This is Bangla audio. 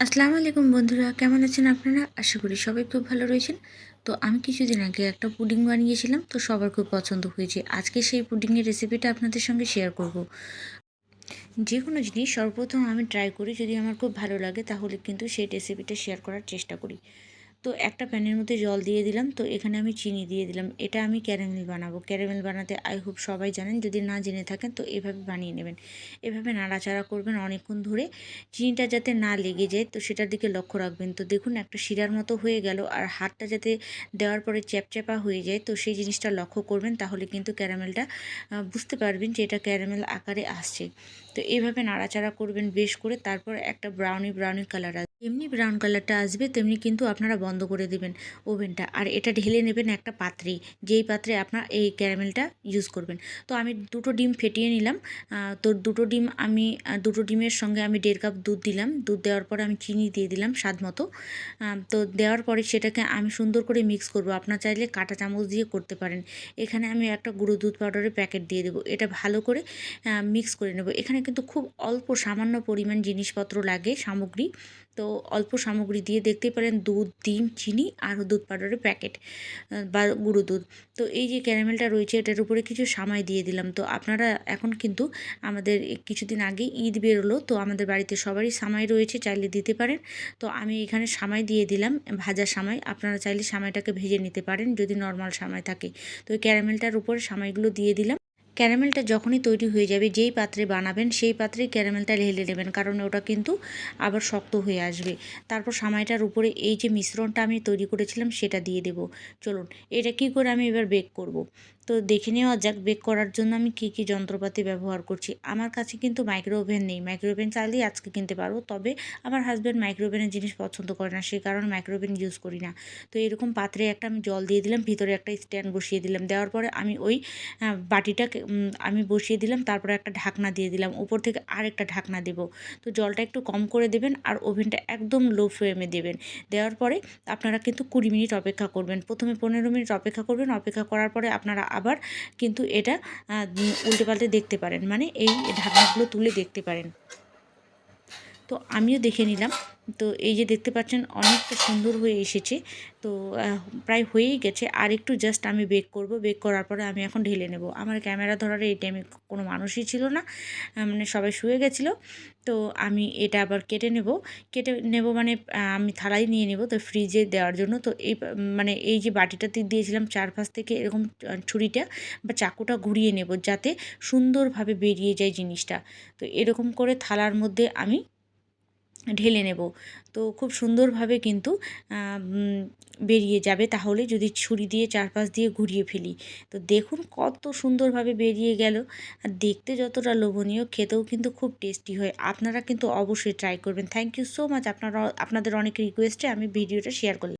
আসসালামু আলাইকুম বন্ধুরা, কেমন আছেন আপনারা? আশা করি সবাই খুব ভালো রয়েছেন। তো আমি কিছুদিন আগে একটা পুডিং বানিয়েছিলাম, তো সবার খুব পছন্দ হয়েছে। আজকে সেই পুডিংয়ের রেসিপিটা আপনাদের সঙ্গে শেয়ার করব। যে কোনো জিনিস সর্বপ্রথম আমি ট্রাই করি, যদি আমার খুব ভালো লাগে তাহলে কিন্তু সেই রেসিপিটা শেয়ার করার চেষ্টা করি। তো একটা প্যানের মধ্যে জল দিয়ে দিলাম, তো এখানে আমি চিনি দিয়ে দিলাম। এটা আমি ক্যারামেল বানাবো। ক্যারামেল বানাতে আই হোপ সবাই জানেন, যদি না জেনে থাকেন তো এভাবে বানিয়ে নেবেন। এভাবে নাড়াচাড়া করবেন অনেকক্ষণ ধরে। চিনিটা যাতে না লেগে যায়, তো সেটার দিকে লক্ষ্য রাখবেন। তো দেখুন, একটা শিরার মতো হয়ে গেল আর হাতটা যাতে দেওয়ার পরে চ্যাপচ্যাপা হয়ে যায়, তো সেই জিনিসটা লক্ষ্য করবেন, তাহলে কিন্তু ক্যারামেলটা বুঝতে পারবেন যে এটা ক্যারামেল আকারে আসছে। তো এইভাবে নাড়াচাড়া করবেন বেশ করে, তারপর একটা ব্রাউনি ব্রাউনি কালার আসবে এমনি ব্রাউন কালারটা আসবে, তেমনি কিন্তু আপনারা বন্ধ করে দেবেন ওভেনটা। আর এটা ঢেলে নেবেন একটা পাত্রে, যেই পাত্রে আপনার এই ক্যারামেলটা ইউজ করবেন। তো আমি দুটো ডিম ফেটিয়ে নিলাম। তো দুটো ডিম আমি দুটো ডিমের সঙ্গে আমি দেড় কাপ দুধ দিলাম। দুধ দেওয়ার পরে আমি চিনি দিয়ে দিলাম স্বাদ মতো। তো দেওয়ার পরে সেটাকে আমি সুন্দর করে মিক্স করব। আপনার চাইলে কাঁটা চামচ দিয়ে করতে পারেন। এখানে আমি একটা গুঁড়ো দুধ পাউডারের প্যাকেট দিয়ে দেবো। এটা ভালো করে মিক্স করে নেব। এখানে কিন্তু খুব অল্প সামান্য পরিমাণ জিনিসপত্র লাগে সামগ্রী। তো অল্প সামগ্রী দিয়ে দেখতেই পারেন দুধ ডিম চিনি আর দুধ পাউডারের প্যাকেট বা গুঁড়ো দুধ। তো এই যে ক্যারামেলটা রয়েছে, এটার উপরে কিছু সামাই দিয়ে দিলাম। তো আপনারা এখন কিন্তু আমাদের কিছুদিন আগে ঈদ বেরোলো, তো আমাদের বাড়িতে সবারই সামাই রয়েছে, চাইলে দিতে পারেন। তো আমি এখানে সামাই দিয়ে দিলাম, ভাজা সামাই। আপনারা চাইলে সামাইটাকে ভেজে নিতে পারেন, যদি নর্মাল সামাই থাকে। তো ক্যারামেলটার উপরে সামাইগুলো দিয়ে দিলাম। ক্যারামেলটা যখনই তৈরি হয়ে যাবে, যেই পাত্রে বানাবেন সেই পাত্রেই ক্যারামেলটা ঢেলে নেবেন কারণ ওটা কিন্তু আবার শক্ত হয়ে আসবে তারপর সামাইটার উপরে এই যে মিশ্রণটা আমি তৈরি করেছিলাম সেটা দিয়ে দেব চলুন, এটা কি করে আমি এবার বেক করব। তো দেখে নেওয়া যাক, বেক করার জন্য আমি কি কি যন্ত্রপাতি ব্যবহার করছি। আমার কাছে কিন্তু মাইক্রো ওভেন নেই। মাইক্রো ওভেন চাইলেই আজকে কিনতে পারব, তবে আমার হাজব্যান্ড মাইক্রো ওভেনের জিনিস পছন্দ করে না সেই কারণে মাইক্রো ওভেন ইউজ করি না। তো এরকম পাত্রে একটা আমি জল দিয়ে দিলাম, ভিতরে একটা স্ট্যান্ড বসিয়ে দিলাম। দেওয়ার পরে আমি ওই বাটিটাকে আমি বসিয়ে দিলাম, তারপরে একটা ঢাকনা দিয়ে দিলাম। উপর থেকে আর একটা ঢাকনা দেব। তো জলটা একটু কম করে দেবেন আর ওভেনটা একদম লো ফ্লেমে দেবেন। দেওয়ার পরে আপনারা কিন্তু কুড়ি মিনিট অপেক্ষা করবেন। প্রথমে পনেরো মিনিট অপেক্ষা করবেন। অপেক্ষা করার পরে আপনারা আবার কিন্তু এটা উল্টে পাল্টে দেখতে পারেন। মানে এই ঢাকনাগুলো তুলে দেখতে পারেন। তো আমিও দেখে নিলাম। তো এই যে দেখতে পাচ্ছেন, অনেকটা সুন্দর হয়ে এসেছে। তো প্রায় হয়েই গেছে। আর একটু জাস্ট আমি বেক করব। বেক করার পরে আমি এখন ঢেলে নেব। আমার ক্যামেরা ধরার এই টাইমে কোনো মানুষই ছিল না। মানে সবাই শুয়ে গেছিল। তো আমি এটা আবার কেটে নেব। কেটে নেব মানে আমি থালাই নিয়ে নেব তো ফ্রিজে দেওয়ার জন্য। তো এই মানে এই যে বাটিটাতে দিয়েছিলাম চারপাশ থেকে এরকম ছুরিটা বা চাকুটা ঘুরিয়ে নেব যাতে সুন্দরভাবে বেরিয়ে যায় জিনিসটা। তো এরকম করে থালার মধ্যে আমি ঢেলে নেব। তো খুব সুন্দরভাবে কিন্তু বেরিয়ে যাবে। তাহলে যদি ছুরি দিয়ে চারপাশ দিয়ে ঘুরিয়ে ফেলি। তো দেখুন কত সুন্দরভাবে বেরিয়ে গেল। আর দেখতে যতটা লোভনীয়, খেতেও কিন্তু খুব টেস্টি হয়। আপনারা কিন্তু অবশ্যই ট্রাই করবেন। থ্যাংক ইউ সো মাচ আপনারা, আপনাদের অনেক রিকোয়েস্টে আমি ভিডিওটা শেয়ার করলাম।